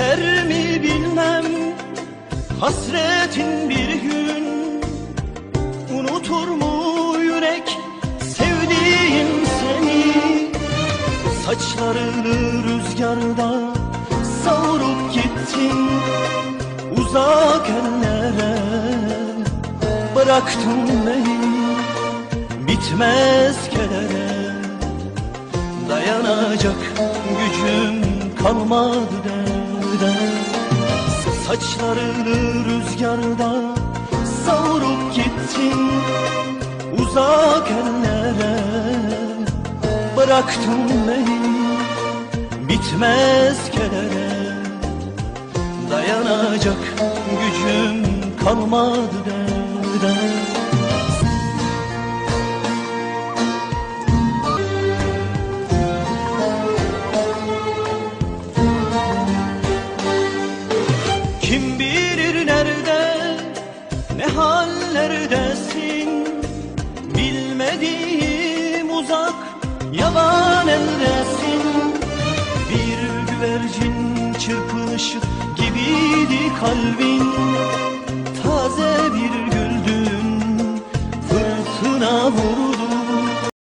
Biter mi bilmem hasretin bir gün. Unutur mu yürek sevdiğin seni? Saçlarını rüzgarda savurup gittin Uzak ellere bıraktın beni. Bitmez kedere Dayanacak gücüm kalmadı derde Saçlarını rüzgarda savurup gittin Uzak ellere. Bıraktın beni Bitmez kedere Dayanacak gücüm kalmadı derde hallerdesin. Bilmediğim uzak yaban eldesin. Bir güvercin çırpınışı gibiydi kalbin. Taze bir güldün fırtına vurdu